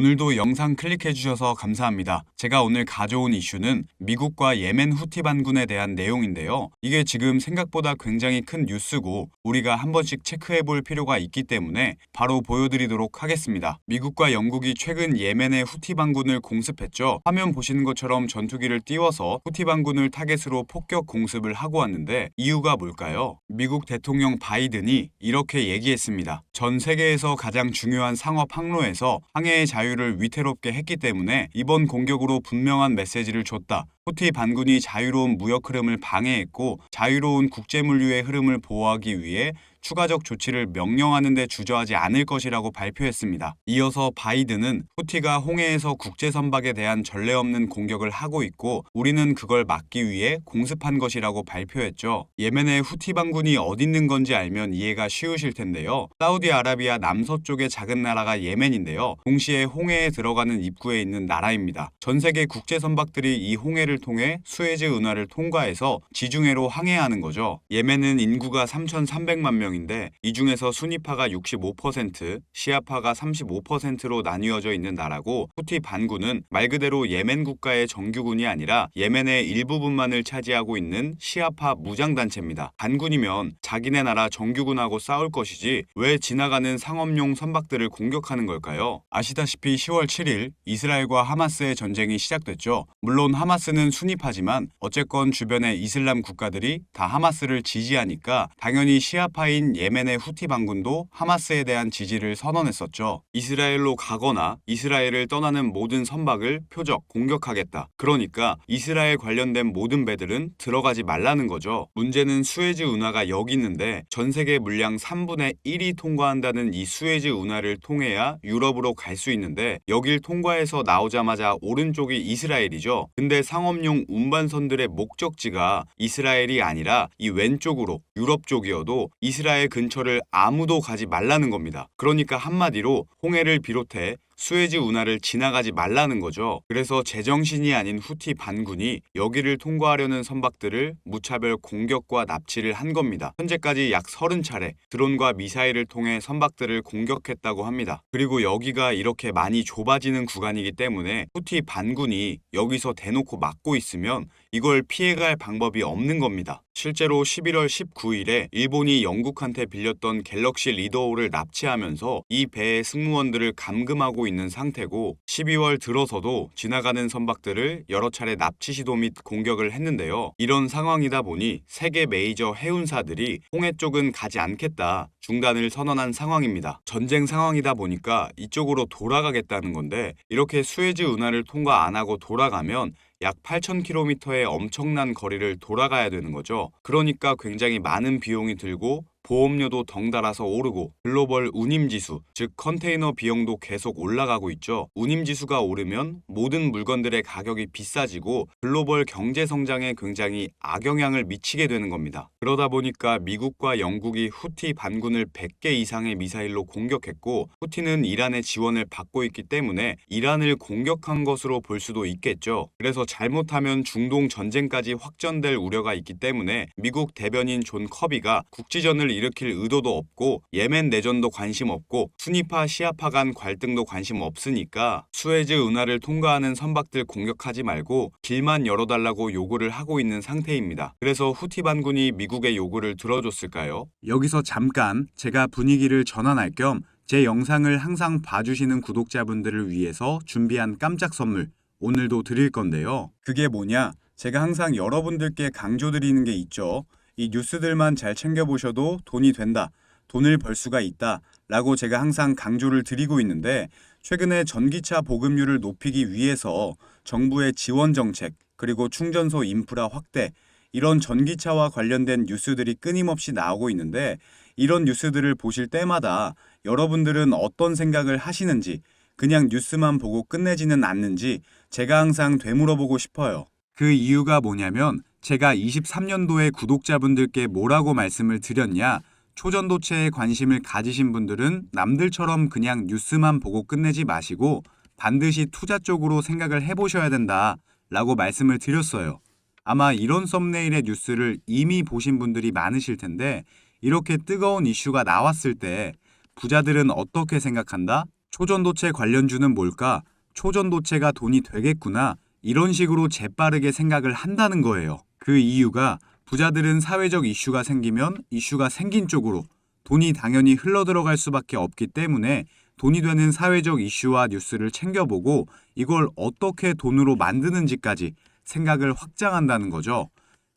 오늘도 영상 클릭해주셔서 감사합니다. 제가 오늘 가져온 이슈는 미국과 예멘 후티 반군에 대한 내용인데요. 이게 지금 생각보다 굉장히 큰 뉴스고 우리가 한 번씩 체크해 볼 필요가 있기 때문에 바로 보여드리도록 하겠습니다. 미국과 영국이 최근 예멘의 후티 반군을 공습했죠. 화면 보시는 것처럼 전투기를 띄워서 후티 반군을 타겟으로 폭격 공습을 하고 왔는데 이유가 뭘까요? 미국 대통령 바이든이 이렇게 얘기했습니다. 전 세계에서 가장 중요한 상업 항로에서 항해의 자유 를 위태롭게 했기 때문에 이번 공격으로 분명한 메시지를 줬다. 후티 반군이 자유로운 무역 흐름을 방해했고 자유로운 국제물류의 흐름을 보호하기 위해 추가적 조치를 명령하는 데 주저하지 않을 것이라고 발표했습니다. 이어서 바이든은 후티가 홍해에서 국제 선박에 대한 전례 없는 공격을 하고 있고 우리는 그걸 막기 위해 공습한 것이라고 발표했죠. 예멘의 후티 반군이 어디 있는 건지 알면 이해가 쉬우실 텐데요. 사우디아라비아 남서쪽의 작은 나라가 예멘인데요. 동시에 홍해에 들어가는 입구에 있는 나라입니다. 전 세계 국제 선박들이 이 홍해를 통해 수에즈 운하를 통과해서 지중해로 항해하는 거죠. 예멘은 인구가 3,300만 명인데 이 중에서 순위파가 65%, 시아파가 35%로 나뉘어져 있는 나라고 후티 반군은 말 그대로 예멘 국가의 정규군이 아니라 예멘의 일부분만을 차지하고 있는 시아파 무장단체입니다. 반군이면 자기네 나라 정규군하고 싸울 것이지 왜 지나가는 상업용 선박들을 공격하는 걸까요? 아시다시피 10월 7일 이스라엘과 하마스의 전쟁이 시작됐죠. 물론 하마스는 순위파지만 어쨌건 주변의 이슬람 국가들이 다 하마스를 지지하니까 당연히 시아파인 예멘의 후티 반군도 하마스에 대한 지지를 선언했었죠. 이스라엘로 가거나 이스라엘을 떠나는 모든 선박을 표적 공격하겠다. 그러니까 이스라엘 관련된 모든 배들은 들어가지 말라는 거죠. 문제는 수에즈 운하가 여기 있는데 전 세계 물량 3분의 1이 통과한다는 이 수에즈 운하를 통해야 유럽으로 갈 수 있는데 여길 통과해서 나오자마자 오른쪽이 이스라엘이죠. 근데 상업용 운반선들의 목적지가 이스라엘이 아니라 이 왼쪽으로 유럽 쪽이어도 이스라엘 근처를 아무도 가지 말라는 겁니다. 그러니까 한마디로 홍해를 비롯해 수에즈 운하를 지나가지 말라는 거죠. 그래서 제정신이 아닌 후티 반군이 여기를 통과하려는 선박들을 무차별 공격과 납치를 한 겁니다. 현재까지 약 30차례 드론과 미사일을 통해 선박들을 공격했다고 합니다. 그리고 여기가 이렇게 많이 좁아지는 구간이기 때문에 후티 반군이 여기서 대놓고 막고 있으면 이걸 피해갈 방법이 없는 겁니다. 실제로 11월 19일에 일본이 영국한테 빌렸던 갤럭시 리더호를 납치하면서 이 배의 승무원들을 감금하고 있는 상태고 12월 들어서도 지나가는 선박들을 여러 차례 납치 시도 및 공격을 했는데요. 이런 상황이다 보니 세계 메이저 해운사들이 홍해 쪽은 가지 않겠다 중단을 선언한 상황입니다. 전쟁 상황이다 보니까 이쪽으로 돌아가겠다는 건데 이렇게 수에즈 운하를 통과 안 하고 돌아가면 약 8,000km의 엄청난 거리를 돌아가야 되는 거죠. 그러니까 굉장히 많은 비용이 들고 보험료도 덩달아서 오르고 글로벌 운임지수, 즉 컨테이너 비용도 계속 올라가고 있죠. 운임지수가 오르면 모든 물건들의 가격이 비싸지고 글로벌 경제 성장에 굉장히 악영향을 미치게 되는 겁니다. 그러다 보니까 미국과 영국이 후티 반군을 100개 이상의 미사일로 공격했고 후티는 이란의 지원을 받고 있기 때문에 이란을 공격한 것으로 볼 수도 있겠죠. 그래서 잘못하면 중동 전쟁까지 확전될 우려가 있기 때문에 미국 대변인 존 커비가 국지전을 일으킬 의도도 없고 예멘 내전도 관심 없고 순위파 시아파 간 갈등도 관심 없으니까 수에즈 운하를 통과하는 선박들 공격하지 말고 길만 열어달라고 요구를 하고 있는 상태입니다. 그래서 후티 반군이 미국의 요구를 들어줬을까요? 여기서 잠깐 제가 분위기를 전환할 겸 제 영상을 항상 봐주시는 구독자분들을 위해서 준비한 깜짝 선물 오늘도 드릴 건데요. 그게 뭐냐? 제가 항상 여러분들께 강조드리는 게 있죠. 이 뉴스들만 잘 챙겨보셔도 돈이 된다. 돈을 벌 수가 있다. 라고 제가 항상 강조를 드리고 있는데 최근에 전기차 보급률을 높이기 위해서 정부의 지원 정책 그리고 충전소 인프라 확대 이런 전기차와 관련된 뉴스들이 끊임없이 나오고 있는데 이런 뉴스들을 보실 때마다 여러분들은 어떤 생각을 하시는지 그냥 뉴스만 보고 끝내지는 않는지 제가 항상 되물어보고 싶어요. 그 이유가 뭐냐면 제가 23년도에 구독자분들께 뭐라고 말씀을 드렸냐? 초전도체에 관심을 가지신 분들은 남들처럼 그냥 뉴스만 보고 끝내지 마시고 반드시 투자 쪽으로 생각을 해보셔야 된다. 라고 말씀을 드렸어요. 아마 이런 썸네일의 뉴스를 이미 보신 분들이 많으실 텐데 이렇게 뜨거운 이슈가 나왔을 때 부자들은 어떻게 생각한다? 초전도체 관련주는 뭘까? 초전도체가 돈이 되겠구나. 이런 식으로 재빠르게 생각을 한다는 거예요. 그 이유가 부자들은 사회적 이슈가 생기면 이슈가 생긴 쪽으로 돈이 당연히 흘러들어갈 수밖에 없기 때문에 돈이 되는 사회적 이슈와 뉴스를 챙겨보고 이걸 어떻게 돈으로 만드는지까지 생각을 확장한다는 거죠.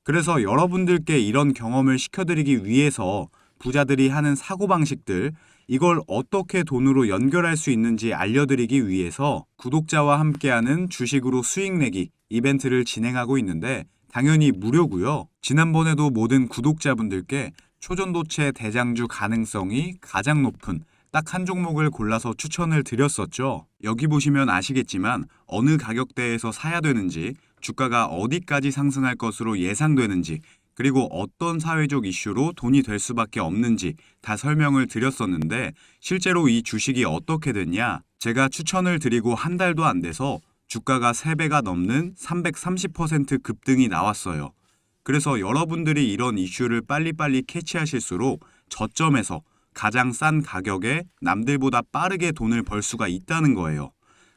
그래서 여러분들께 이런 경험을 시켜드리기 위해서 부자들이 하는 사고방식들, 이걸 어떻게 돈으로 연결할 수 있는지 알려드리기 위해서 구독자와 함께하는 주식으로 수익 내기 이벤트를 진행하고 있는데 당연히 무료고요. 지난번에도 모든 구독자분들께 초전도체 대장주 가능성이 가장 높은 딱 한 종목을 골라서 추천을 드렸었죠. 여기 보시면 아시겠지만 어느 가격대에서 사야 되는지, 주가가 어디까지 상승할 것으로 예상되는지, 그리고 어떤 사회적 이슈로 돈이 될 수밖에 없는지 다 설명을 드렸었는데 실제로 이 주식이 어떻게 됐냐? 제가 추천을 드리고 한 달도 안 돼서 주가가 3배가 넘는 330% 급등이 나왔어요. 그래서 여러분들이 이런 이슈를 빨리빨리 캐치하실수록 저점에서 가장 싼 가격에 남들보다 빠르게 돈을 벌 수가 있다는 거예요.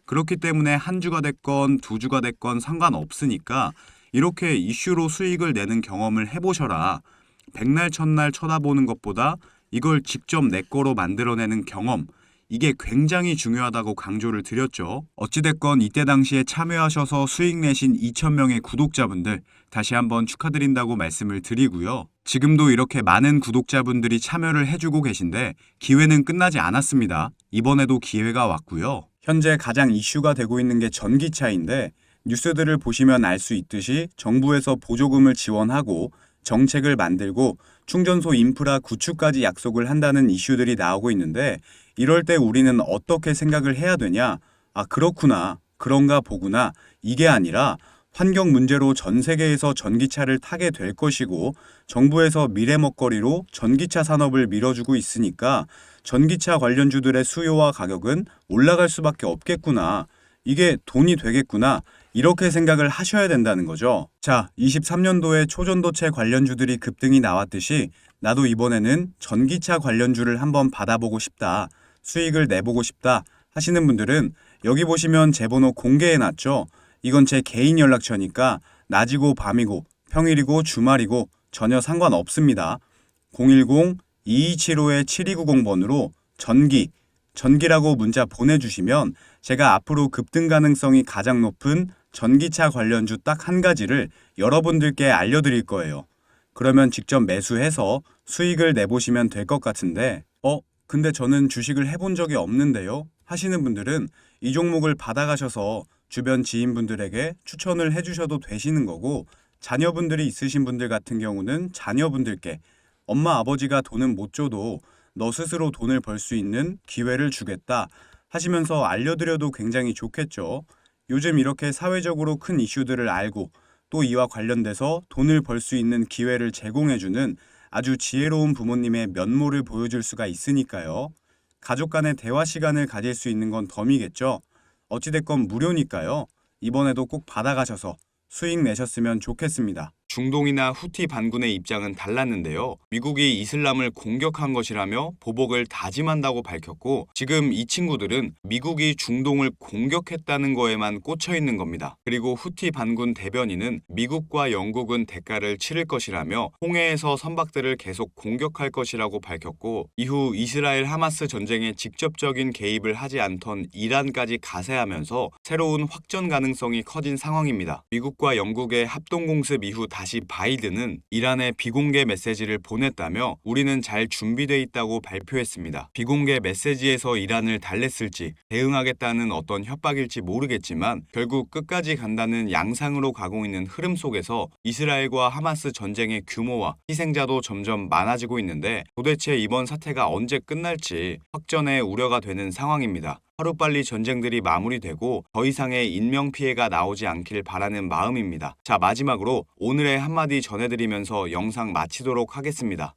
그렇기 때문에 한 주가 됐건 두 주가 됐건 상관없으니까 이렇게 이슈로 수익을 내는 경험을 해보셔라. 백날 첫날 쳐다보는 것보다 이걸 직접 내 거로 만들어내는 경험, 이게 굉장히 중요하다고 강조를 드렸죠. 어찌됐건 이때 당시에 참여하셔서 수익 내신 2,000명의 구독자분들 다시 한번 축하드린다고 말씀을 드리고요. 지금도 이렇게 많은 구독자분들이 참여를 해주고 계신데 기회는 끝나지 않았습니다. 이번에도 기회가 왔고요. 현재 가장 이슈가 되고 있는 게 전기차인데 뉴스들을 보시면 알 수 있듯이 정부에서 보조금을 지원하고 정책을 만들고 충전소 인프라 구축까지 약속을 한다는 이슈들이 나오고 있는데 이럴 때 우리는 어떻게 생각을 해야 되냐? 아, 그렇구나. 그런가 보구나. 이게 아니라 환경 문제로 전 세계에서 전기차를 타게 될 것이고 정부에서 미래 먹거리로 전기차 산업을 밀어주고 있으니까 전기차 관련주들의 수요와 가격은 올라갈 수밖에 없겠구나. 이게 돈이 되겠구나. 이렇게 생각을 하셔야 된다는 거죠. 자, 23년도에 초전도체 관련주들이 급등이 나왔듯이 나도 이번에는 전기차 관련주를 한번 받아보고 싶다. 수익을 내보고 싶다 하시는 분들은 여기 보시면 제 번호 공개해 놨죠. 이건 제 개인 연락처니까 낮이고 밤이고 평일이고 주말이고 전혀 상관없습니다. 010-2275-7290번으로 전기, 전기라고 문자 보내주시면 제가 앞으로 급등 가능성이 가장 높은 전기차 관련주 딱 한 가지를 여러분들께 알려드릴 거예요. 그러면 직접 매수해서 수익을 내보시면 될 것 같은데, 어, 근데 저는 주식을 해본 적이 없는데요? 하시는 분들은 이 종목을 받아가셔서 주변 지인분들에게 추천을 해주셔도 되시는 거고, 자녀분들이 있으신 분들 같은 경우는 자녀분들께 엄마 아버지가 돈은 못 줘도 너 스스로 돈을 벌 수 있는 기회를 주겠다 하시면서 알려드려도 굉장히 좋겠죠. 요즘 이렇게 사회적으로 큰 이슈들을 알고 또 이와 관련돼서 돈을 벌 수 있는 기회를 제공해주는 아주 지혜로운 부모님의 면모를 보여줄 수가 있으니까요. 가족 간의 대화 시간을 가질 수 있는 건 덤이겠죠. 어찌됐건 무료니까요. 이번에도 꼭 받아가셔서 수익 내셨으면 좋겠습니다. 중동이나 후티 반군의 입장은 달랐는데요. 미국이 이슬람을 공격한 것이라며 보복을 다짐한다고 밝혔고 지금 이 친구들은 미국이 중동을 공격했다는 거에만 꽂혀 있는 겁니다. 그리고 후티 반군 대변인은 미국과 영국은 대가를 치를 것이라며 홍해에서 선박들을 계속 공격할 것이라고 밝혔고 이후 이스라엘 하마스 전쟁에 직접적인 개입을 하지 않던 이란까지 가세하면서 새로운 확전 가능성이 커진 상황입니다. 미국과 영국의 합동 공습 이후 다시 바이든은 이란에 비공개 메시지를 보냈다며 우리는 잘 준비돼 있다고 발표했습니다. 비공개 메시지에서 이란을 달랬을지 대응하겠다는 어떤 협박일지 모르겠지만 결국 끝까지 간다는 양상으로 가고 있는 흐름 속에서 이스라엘과 하마스 전쟁의 규모와 희생자도 점점 많아지고 있는데 도대체 이번 사태가 언제 끝날지 확전의 우려가 되는 상황입니다. 하루빨리 전쟁들이 마무리되고 더 이상의 인명피해가 나오지 않길 바라는 마음입니다. 자, 마지막으로 오늘의 한마디 전해드리면서 영상 마치도록 하겠습니다.